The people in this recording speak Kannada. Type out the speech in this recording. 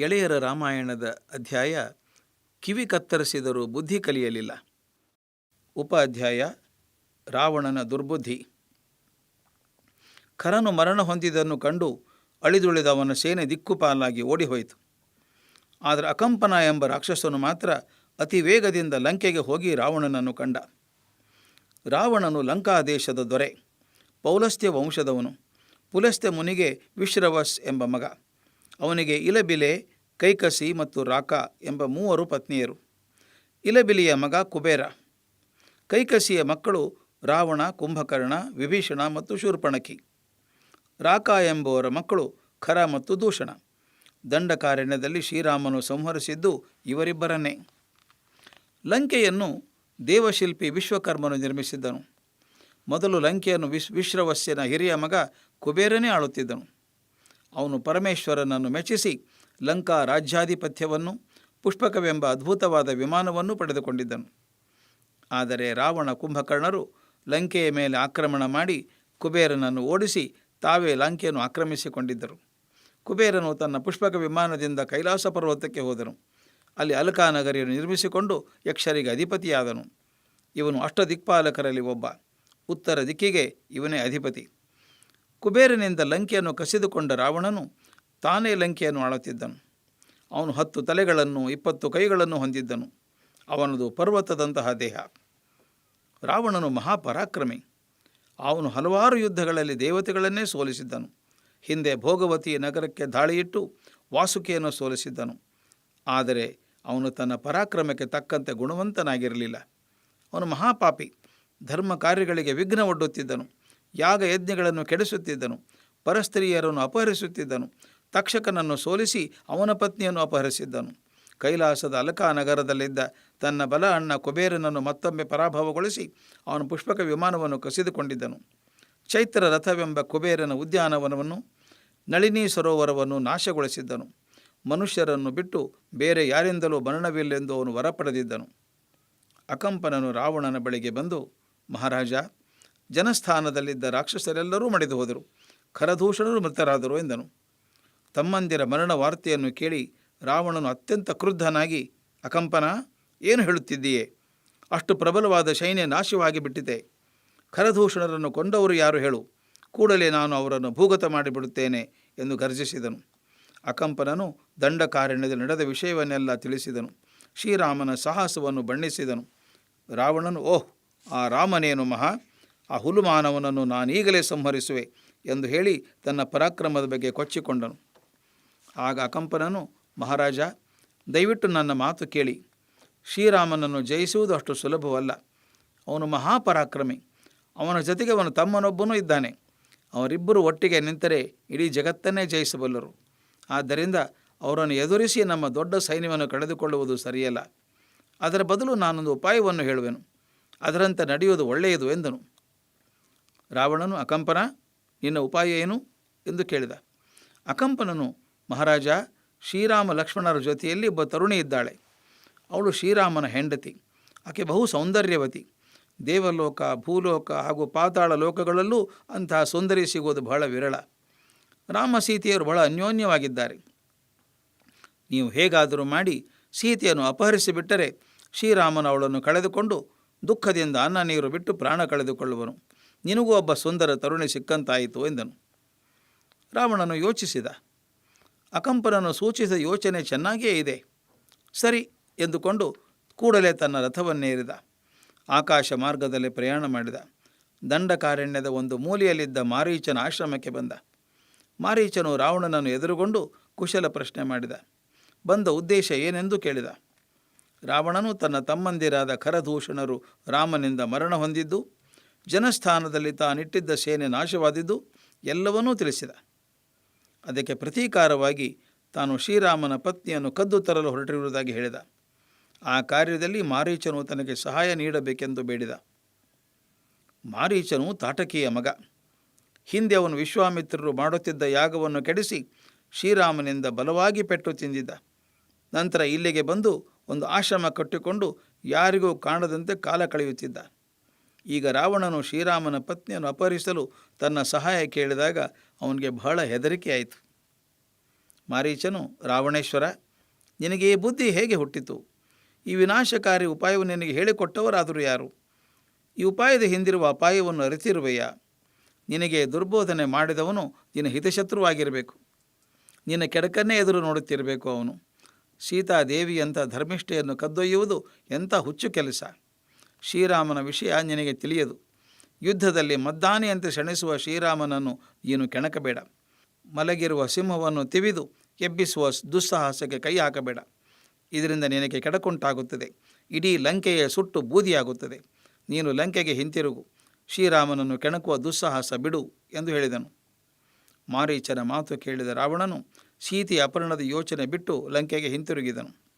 ಎಳೆಯರ ರಾಮಾಯಣದ ಅಧ್ಯಾಯ ಕಿವಿ ಕತ್ತರಿಸಿದರೂ ಬುದ್ಧಿ ಕಲಿಯಲಿಲ್ಲ. ಉಪ ಅಧ್ಯಾಯ ರಾವಣನ ದುರ್ಬುದ್ಧಿ. ಖರನು ಮರಣ ಹೊಂದಿದ್ದನ್ನು ಕಂಡು ಅಳಿದುಳಿದವನ ಸೇನೆ ದಿಕ್ಕುಪಾಲಾಗಿ ಓಡಿಹೋಯಿತು. ಆದರೆ ಅಕಂಪನ ಎಂಬ ರಾಕ್ಷಸನು ಮಾತ್ರ ಅತಿ ವೇಗದಿಂದ ಲಂಕೆಗೆ ಹೋಗಿ ರಾವಣನನ್ನು ಕಂಡ. ರಾವಣನು ಲಂಕಾ ದೇಶದ ದೊರೆ, ಪೌಲಸ್ತ್ಯ ವಂಶದವನು, ಪುಲಸ್ತ್ಯ ಮುನಿಗೆ ವಿಶ್ರವಸ್ ಎಂಬ ಮಗ. ಅವನಿಗೆ ಇಲಬಿಲೆ ಕೈಕಸಿ ಮತ್ತು ರಾಕ ಎಂಬ ಮೂವರು ಪತ್ನಿಯರು. ಇಲಬಿಲಿಯ ಮಗ ಕುಬೇರ. ಕೈಕಸಿಯ ಮಕ್ಕಳು ರಾವಣ, ಕುಂಭಕರ್ಣ, ವಿಭೀಷಣ ಮತ್ತು ಶೂರ್ಪಣಕಿ ರಾಕ ಎಂಬುವರ ಮಕ್ಕಳು ಖರ ಮತ್ತು ದೂಷಣ. ದಂಡಕಾರಣ್ಯದಲ್ಲಿ ಶ್ರೀರಾಮನು ಸಂಹರಿಸಿದ್ದು ಇವರಿಬ್ಬರನ್ನೇ. ಲಂಕೆಯನ್ನು ದೇವಶಿಲ್ಪಿ ವಿಶ್ವಕರ್ಮನು ನಿರ್ಮಿಸಿದ್ದನು. ಮೊದಲು ಲಂಕೆಯನ್ನು ವಿಶ್ ವಿಶ್ರವಸ್ಯನ ಹಿರಿಯ ಮಗ ಕುಬೇರನೇ ಆಳುತ್ತಿದ್ದನು. ಅವನು ಪರಮೇಶ್ವರನನ್ನು ಮೆಚ್ಚಿಸಿ ಲಂಕಾ ರಾಜ್ಯಾಧಿಪತ್ಯವನ್ನು, ಪುಷ್ಪಕವೆಂಬ ಅದ್ಭುತವಾದ ವಿಮಾನವನ್ನು ಪಡೆದುಕೊಂಡಿದ್ದನು. ಆದರೆ ರಾವಣ ಕುಂಭಕರ್ಣರು ಲಂಕೆಯ ಮೇಲೆ ಆಕ್ರಮಣ ಮಾಡಿ ಕುಬೇರನನ್ನು ಓಡಿಸಿ ತಾವೇ ಲಂಕೆಯನ್ನು ಆಕ್ರಮಿಸಿಕೊಂಡಿದ್ದರು. ಕುಬೇರನು ತನ್ನ ಪುಷ್ಪಕ ವಿಮಾನದಿಂದ ಕೈಲಾಸ ಪರ್ವತಕ್ಕೆ ಹೋದನು. ಅಲ್ಲಿ ಅಲಕಾ ನಗರಿಯನ್ನು ನಿರ್ಮಿಸಿಕೊಂಡು ಯಕ್ಷರಿಗೆ ಅಧಿಪತಿಯಾದನು. ಇವನು ಅಷ್ಟದಿಕ್ಪಾಲಕರಲ್ಲಿ ಒಬ್ಬ. ಉತ್ತರ ದಿಕ್ಕಿಗೆ ಇವನೇ ಅಧಿಪತಿ. ಕುಬೇರನಿಂದ ಲಂಕೆಯನ್ನು ಕಸಿದುಕೊಂಡ ರಾವಣನು ತಾನೇ ಲಂಕೆಯನ್ನು ಆಳುತ್ತಿದ್ದನು. ಅವನು ಹತ್ತು ತಲೆಗಳನ್ನು, ಇಪ್ಪತ್ತು ಕೈಗಳನ್ನು ಹೊಂದಿದ್ದನು. ಅವನದು ಪರ್ವತದಂತಹ ದೇಹ. ರಾವಣನು ಮಹಾಪರಾಕ್ರಮಿ. ಅವನು ಹಲವಾರು ಯುದ್ಧಗಳಲ್ಲಿ ದೇವತೆಗಳನ್ನೇ ಸೋಲಿಸಿದ್ದನು. ಹಿಂದೆ ಭೋಗವತಿ ನಗರಕ್ಕೆ ದಾಳಿಯಿಟ್ಟು ವಾಸುಕಿಯನ್ನು ಸೋಲಿಸಿದ್ದನು. ಆದರೆ ಅವನು ತನ್ನ ಪರಾಕ್ರಮಕ್ಕೆ ತಕ್ಕಂತೆ ಗುಣವಂತನಾಗಿರಲಿಲ್ಲ. ಅವನು ಮಹಾಪಾಪಿ. ಧರ್ಮ ಕಾರ್ಯಗಳಿಗೆ ವಿಘ್ನ ಒಡ್ಡುತ್ತಿದ್ದನು. ಯಾಗ ಯಜ್ಞಗಳನ್ನು ಕೆಡಿಸುತ್ತಿದ್ದನು. ಪರಸ್ತ್ರೀಯರನ್ನು ಅಪಹರಿಸುತ್ತಿದ್ದನು. ತಕ್ಷಕನನ್ನು ಸೋಲಿಸಿ ಅವನ ಪತ್ನಿಯನ್ನು ಅಪಹರಿಸಿದ್ದನು. ಕೈಲಾಸದ ಅಲಕಾ ನಗರದಲ್ಲಿದ್ದ ತನ್ನ ಬಲ ಅಣ್ಣ ಕುಬೇರನನ್ನು ಮತ್ತೊಮ್ಮೆ ಪರಾಭವಗೊಳಿಸಿ ಅವನು ಪುಷ್ಪಕ ವಿಮಾನವನ್ನು ಕಸಿದುಕೊಂಡಿದ್ದನು. ಚೈತ್ರ ರಥವೆಂಬ ಕುಬೇರನ ಉದ್ಯಾನವನವನ್ನು, ನಳಿನಿ ಸರೋವರವನ್ನು ನಾಶಗೊಳಿಸಿದ್ದನು. ಮನುಷ್ಯರನ್ನು ಬಿಟ್ಟು ಬೇರೆ ಯಾರಿಂದಲೂ ಮರಣವಿಲ್ಲೆಂದು ಅವನು ವರ ಪಡೆದಿದ್ದನು ಅಕಂಪನನು ರಾವಣನ ಬಳಿಗೆ ಬಂದು, ಮಹಾರಾಜ, ಜನಸ್ಥಾನದಲ್ಲಿದ್ದ ರಾಕ್ಷಸರೆಲ್ಲರೂ ಮಡಿದು ಹೋದರು ಖರದೂಷಣರು ಮೃತರಾದರು ಎಂದನು. ತಮ್ಮಂದಿರ ಮರಣ ವಾರ್ತೆಯನ್ನು ಕೇಳಿ ರಾವಣನು ಅತ್ಯಂತ ಕ್ರುದ್ಧನಾಗಿ, ಅಕಂಪನ, ಏನು ಹೇಳುತ್ತಿದ್ದೀಯೇ? ಅಷ್ಟು ಪ್ರಬಲವಾದ ಸೈನ್ಯ ನಾಶವಾಗಿ ಬಿಟ್ಟಿದೆ ಕರಧೂಷಣರನ್ನು ಕೊಂಡವರು ಯಾರು ಹೇಳು? ಕೂಡಲೇ ನಾನು ಅವರನ್ನು ಭೂಗತ ಮಾಡಿಬಿಡುತ್ತೇನೆ, ಎಂದು ಗರ್ಜಿಸಿದನು. ಅಕಂಪನನು ದಂಡಕಾರಣ್ಯದಲ್ಲಿ ನಡೆದ ವಿಷಯವನ್ನೆಲ್ಲ ತಿಳಿಸಿದನು. ಶ್ರೀರಾಮನ ಸಾಹಸವನ್ನು ಬಣ್ಣಿಸಿದನು. ರಾವಣನು, ಓಹ್, ಆ ರಾಮನೇನು ಮಹಾ? ಆ ಹುಲುಮಾನವನನ್ನು ನಾನೀಗಲೇ ಸಂಹರಿಸುವೆ, ಎಂದು ಹೇಳಿ ತನ್ನ ಪರಾಕ್ರಮದ ಬಗ್ಗೆ ಕೊಚ್ಚಿಕೊಂಡನು. ಆಗ ಅಕಂಪನನು, ಮಹಾರಾಜ, ದಯವಿಟ್ಟು ನನ್ನ ಮಾತು ಕೇಳಿ. ಶ್ರೀರಾಮನನ್ನು ಜಯಿಸುವುದು ಅಷ್ಟು ಸುಲಭವಲ್ಲ. ಅವನು ಮಹಾಪರಾಕ್ರಮಿ. ಅವನ ಜೊತೆಗೆ ಅವನು ತಮ್ಮನೊಬ್ಬನೂ ಇದ್ದಾನೆ. ಅವರಿಬ್ಬರು ಒಟ್ಟಿಗೆ ನಿಂತರೆ ಇಡೀ ಜಗತ್ತನ್ನೇ ಜಯಿಸಬಲ್ಲರು. ಆದ್ದರಿಂದ ಅವರನ್ನು ಎದುರಿಸಿ ನಮ್ಮ ದೊಡ್ಡ ಸೈನ್ಯವನ್ನು ಕಳೆದುಕೊಳ್ಳುವುದು ಸರಿಯಲ್ಲ. ಅದರ ಬದಲು ನಾನೊಂದು ಉಪಾಯವನ್ನು ಹೇಳುವೆನು. ಅದರಂತೆ ನಡೆಯುವುದು ಒಳ್ಳೆಯದು, ಎಂದನು. ರಾವಣನು, ಅಕಂಪನ, ನಿನ್ನ ಉಪಾಯ ಏನು? ಎಂದು ಕೇಳಿದ. ಅಕಂಪನನು ಮಹಾರಾಜ ಶ್ರೀರಾಮ ಲಕ್ಷ್ಮಣರ ಜೊತೆಯಲ್ಲಿ ಒಬ್ಬ ತರುಣಿ ಇದ್ದಾಳೆ. ಅವಳು ಶ್ರೀರಾಮನ ಹೆಂಡತಿ. ಆಕೆ ಬಹು ಸೌಂದರ್ಯವತಿ. ದೇವಲೋಕ, ಭೂಲೋಕ ಹಾಗೂ ಪಾತಾಳ ಲೋಕಗಳಲ್ಲೂ ಅಂತಹ ಸೌಂದರ್ಯ ಸಿಗೋದು ಬಹಳ ವಿರಳ. ರಾಮ ಸೀತೆಯರು ಬಹಳ ಅನ್ಯೋನ್ಯವಾಗಿದ್ದಾರೆ. ನೀವು ಹೇಗಾದರೂ ಮಾಡಿ ಸೀತೆಯನ್ನು ಅಪಹರಿಸಿಬಿಟ್ಟರೆ ಶ್ರೀರಾಮನ ಅವಳನ್ನು ಕಳೆದುಕೊಂಡು ದುಃಖದಿಂದ ಅನ್ನ ನೀರು ಬಿಟ್ಟು ಪ್ರಾಣ ಕಳೆದುಕೊಳ್ಳುವನು. ನಿನಗೂ ಒಬ್ಬ ಸುಂದರ ತರುಣಿ ಸಿಕ್ಕಂತಾಯಿತು ಎಂದನು. ರಾವಣನು ಯೋಚಿಸಿದ. ಅಕಂಪನನು ಸೂಚಿಸಿದ ಯೋಚನೆ ಚೆನ್ನಾಗಿಯೇ ಇದೆ. ಸರಿ ಎಂದುಕೊಂಡು ಕೂಡಲೇ ತನ್ನ ರಥವನ್ನೇರಿದ ಆಕಾಶ ಮಾರ್ಗದಲ್ಲಿ ಪ್ರಯಾಣ ಮಾಡಿದ. ದಂಡಕಾರಣ್ಯದ ಒಂದು ಮೂಲೆಯಲ್ಲಿದ್ದ ಮಾರೀಚನ ಆಶ್ರಮಕ್ಕೆ ಬಂದ. ಮಾರೀಚನು ರಾವಣನನ್ನು ಎದುರುಗೊಂಡು ಕುಶಲ ಪ್ರಶ್ನೆ ಮಾಡಿದ. ಬಂದ ಉದ್ದೇಶ ಏನೆಂದು ಕೇಳಿದ. ರಾವಣನು ತನ್ನ ತಮ್ಮಂದಿರಾದ ಖರದೂಷಣರು ರಾಮನಿಂದ ಮರಣ ಹೊಂದಿದ್ದು, ಜನಸ್ಥಾನದಲ್ಲಿ ತಾನಿಟ್ಟಿದ್ದ ಸೇನೆ ನಾಶವಾದಿದ್ದು ಎಲ್ಲವನ್ನೂ ತಿಳಿಸಿದ. ಅದಕ್ಕೆ ಪ್ರತೀಕಾರವಾಗಿ ತಾನು ಶ್ರೀರಾಮನ ಪತ್ನಿಯನ್ನು ಕದ್ದು ತರಲು ಹೊರಟಿರುವುದಾಗಿ ಹೇಳಿದ. ಆ ಕಾರ್ಯದಲ್ಲಿ ಮಾರೀಚನು ತನಗೆ ಸಹಾಯ ನೀಡಬೇಕೆಂದು ಬೇಡಿದ. ಮಾರೀಚನು ತಾಟಕಿಯ ಮಗ. ಹಿಂದೆ ಅವನು ವಿಶ್ವಾಮಿತ್ರರು ಮಾಡುತ್ತಿದ್ದ ಯಾಗವನ್ನು ಕೆಡಿಸಿ ಶ್ರೀರಾಮನಿಂದ ಬಲವಾಗಿ ಪೆಟ್ಟು ತಿಂದಿದ್ದ. ನಂತರ ಇಲ್ಲಿಗೆ ಬಂದು ಒಂದು ಆಶ್ರಮ ಕಟ್ಟಿಕೊಂಡು ಯಾರಿಗೂ ಕಾಣದಂತೆ ಕಾಲ ಕಳೆಯುತ್ತಿದ್ದ. ಈಗ ರಾವಣನು ಶ್ರೀರಾಮನ ಪತ್ನಿಯನ್ನು ಅಪಹರಿಸಲು ತನ್ನ ಸಹಾಯ ಕೇಳಿದಾಗ ಅವನಿಗೆ ಬಹಳ ಹೆದರಿಕೆ ಆಯಿತು ಮಾರೀಚನು, ರಾವಣೇಶ್ವರ, ನಿನಗೆ ಈ ಬುದ್ಧಿ ಹೇಗೆ ಹುಟ್ಟಿತು? ಈ ವಿನಾಶಕಾರಿ ಉಪಾಯವು ನಿನಗೆ ಹೇಳಿಕೊಟ್ಟವರಾದರೂ ಯಾರು? ಈ ಉಪಾಯದ ಹಿಂದಿರುವ ಅಪಾಯವನ್ನು ಅರಿತಿರುವೆಯಾ? ನಿನಗೆ ದುರ್ಬೋಧನೆ ಮಾಡಿದವನು ನಿನ್ನ ಹಿತಶತ್ರುವಾಗಿರಬೇಕು. ನಿನ್ನ ಕೆಡಕನ್ನೇ ಎದುರು ನೋಡುತ್ತಿರಬೇಕು ಅವನು. ಸೀತಾದೇವಿಯಂಥ ಧರ್ಮಿಷ್ಠೆಯನ್ನು ಕದ್ದೊಯ್ಯುವುದು ಎಂಥ ಹುಚ್ಚು ಕೆಲಸ. ಶ್ರೀರಾಮನ ವಿಷಯ ನಿನಗೆ ತಿಳಿಯದು. ಯುದ್ಧದಲ್ಲಿ ಮದ್ದಾನೆಯಂತೆ ಶಣಿಸುವ ಶ್ರೀರಾಮನನ್ನು ನೀನು ಕೆಣಕಬೇಡ. ಮಲಗಿರುವ ಸಿಂಹವನ್ನು ತಿವಿದು ಎಬ್ಬಿಸುವ ದುಸ್ಸಾಹಸಕ್ಕೆ ಕೈ ಹಾಕಬೇಡ. ಇದರಿಂದ ನಿನಗೆ ಕೆಡಕುಂಟಾಗುತ್ತದೆ. ಇಡೀ ಲಂಕೆಯ ಸುಟ್ಟು ಬೂದಿಯಾಗುತ್ತದೆ. ನೀನು ಲಂಕೆಗೆ ಹಿಂತಿರುಗು. ಶ್ರೀರಾಮನನ್ನು ಕೆಣಕುವ ದುಸ್ಸಾಹಸ ಬಿಡು ಎಂದು ಹೇಳಿದನು. ಮಾರೀಚನ ಮಾತು ಕೇಳಿದ ರಾವಣನು ಸೀತೆಯ ಅಪರ್ಣದ ಯೋಚನೆ ಬಿಟ್ಟು ಲಂಕೆಗೆ ಹಿಂತಿರುಗಿದನು.